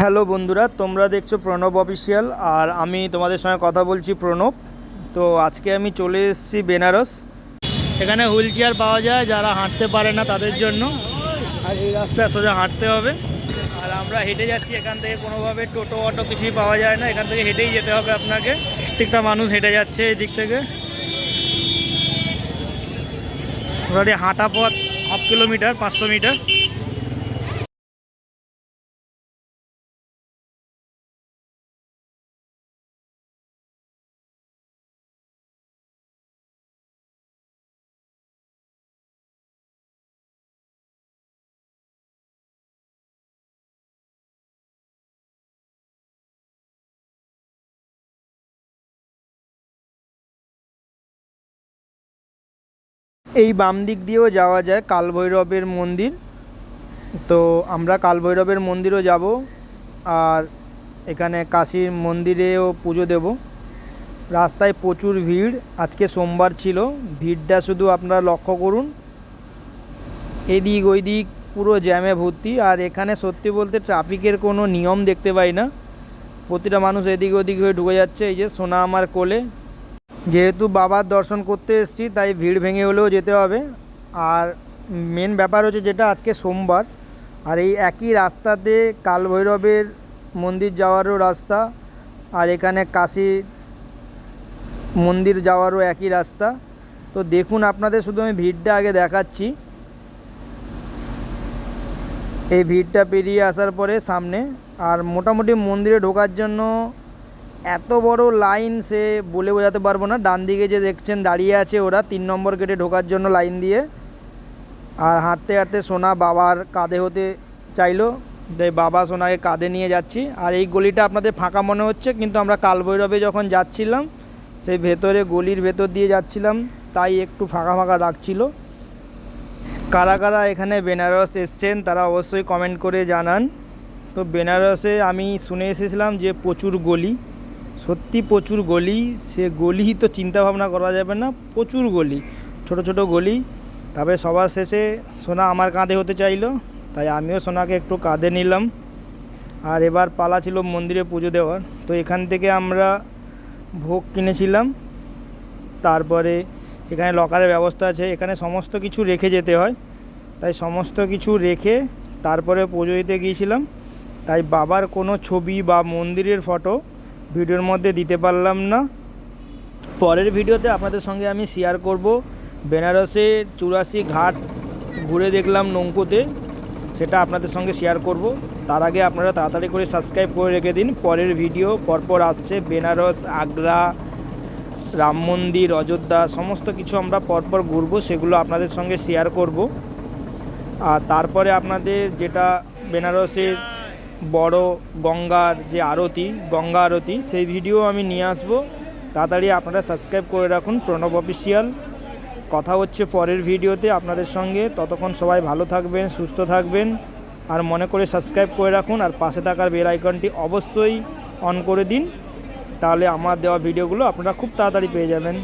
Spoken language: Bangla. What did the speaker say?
হ্যালো বন্ধুরা, তোমরা দেখছ প্রণব অফিসিয়াল আর আমি তোমাদের সঙ্গে কথা বলছি প্রণব। তো আজকে আমি চলে এসেছি বেনারস। এখানে হুইল চেয়ার পাওয়া যায় যারা হাঁটতে পারে না তাদের জন্য। আর এই রাস্তায় সোজা হাঁটতে হবে। আর আমরা হেঁটে যাচ্ছি, এখান থেকে কোনোভাবে টোটো, অটো কিছুই পাওয়া যায় না। এখান থেকে হেঁটেই যেতে হবে আপনাকে। প্রত্যেকটা মানুষ হেঁটে যাচ্ছে এই দিক থেকে। মোটামুটি হাঁটা পথ হাফ কিলোমিটার পাঁচশো মিটার এই বাম দিক দিয়েও যাওয়া যায় কালভৈরবের মন্দির। তো আমরা কালভৈরবের মন্দিরও যাব আর এখানে কাশীর মন্দিরেও পুজো দেব। রাস্তায় প্রচুর ভিড়, আজকে সোমবার ছিল। ভিড়টা শুধু আপনারা লক্ষ্য করুন। এদিক ওই দিক পুরো জ্যামে ভর্তি আর এখানে সত্যি বলতে ট্রাফিকের কোনো নিয়ম দেখতে পাই না। প্রতিটা মানুষ এদিক ওদিক হয়ে ঢুকে যাচ্ছে, এই যে সোনা আমার কোলে। যেহেতু বাবার দর্শন করতে এসেছি, তাই ভিড় ভেঙে হলেও যেতে হবে। আর মেন ব্যাপার হচ্ছে যেটা, আজকে সোমবার। আর এই একই রাস্তাতে কালভৈরবের মন্দির যাওয়ারও রাস্তা, আর এখানে কাশী মন্দির যাওয়ারও একই রাস্তা। তো দেখুন, আপনাদের শুধু আমি ভিড়টা আগে দেখাচ্ছি। এই ভিড়টা পেরিয়ে আসার পরে সামনে। আর মোটামুটি মন্দিরে ঢোকার জন্য এত বড় লাইন সে বলে বোঝাতে পারব না। ডান দিকে যে দেখছেন দাঁড়িয়ে আছে ওরা, তিন নম্বর গেটে ঢোকার জন্য লাইন দিয়ে। আর হাঁটতে হাঁটতে সোনা বাবার কাঁধে হতে চাইলো। তাই বাবা সোনাকে কাঁধে নিয়ে যাচ্ছি। আর এই গলিটা আপনাদের ফাঁকা মনে হচ্ছে, কিন্তু আমরা কালভৈরবে যখন যাচ্ছিলাম, সেই ভেতরে গলির ভেতর দিয়ে যাচ্ছিলাম, তাই একটু ফাঁকা ফাঁকা রাখছিল কারা কারা এখানে বেনারস এসছেন, তারা অবশ্যই কমেন্ট করে জানান। তো বেনারসে আমি শুনে এসেছিলাম যে প্রচুর গলি। সত্যি প্রচুর গলি, সে গলি তো চিন্তা ভাবনা করা যাবে না, প্রচুর গলি, ছোট ছোট গলি। তবে সবার শেষে সোনা আমার কাঁধে হতে চাইলো, তাই আমিও সোনাকে একটু কাঁধে নিলাম। আর এবার পালা ছিল মন্দিরে পুজো দেওয়ার, তো এখান থেকে আমরা ভোগ কিনেছিলাম। তারপরে এখানে লকারের ব্যবস্থা আছে, এখানে সমস্ত কিছু রেখে যেতে হয়। তাই সমস্ত কিছু রেখে তারপরে পুজো দিতে গিয়েছিলাম। তাই বাবার কোনো ছবি বা মন্দিরের ফটো ভিডিওর মধ্যে দিতে পারলাম না। পরের ভিডিওতে আপনাদের সঙ্গে আমি শেয়ার করব। বেনারসে চুরাশি ঘাট ঘুরে দেখলাম নৌকোতে, সেটা আপনাদের সঙ্গে শেয়ার করব। তার আগে আপনারা তাড়াতাড়ি করে সাবস্ক্রাইব করে রেখে দিন। পরের ভিডিও পরপর আসছে বেনারস, আগ্রা, রাম মন্দির, অযোধ্যা, সমস্ত কিছু আমরা পরপর ঘুরবো, সেগুলো আপনাদের সঙ্গে শেয়ার করব। আর তারপরে আপনাদের যেটা বেনারসের বড় গঙ্গার যে আরতি, গঙ্গা আরতি, সেই ভিডিও আমি নিয়ে আসব। তাড়াতাড়ি আপনারা সাবস্ক্রাইব করে রাখুন, প্রণব অফিসিয়াল কথা হচ্ছে পরের ভিডিওতে আপনাদের সঙ্গে। ততক্ষণ সবাই ভালো থাকবেন, সুস্থ থাকবেন। আর মনে করে সাবস্ক্রাইব করে রাখুন, আর পাশে থাকার বেল আইকনটি অবশ্যই অন করে দিন। তাহলে আমার দেওয়া ভিডিওগুলো আপনারা খুব তাড়াতাড়ি পেয়ে যাবেন।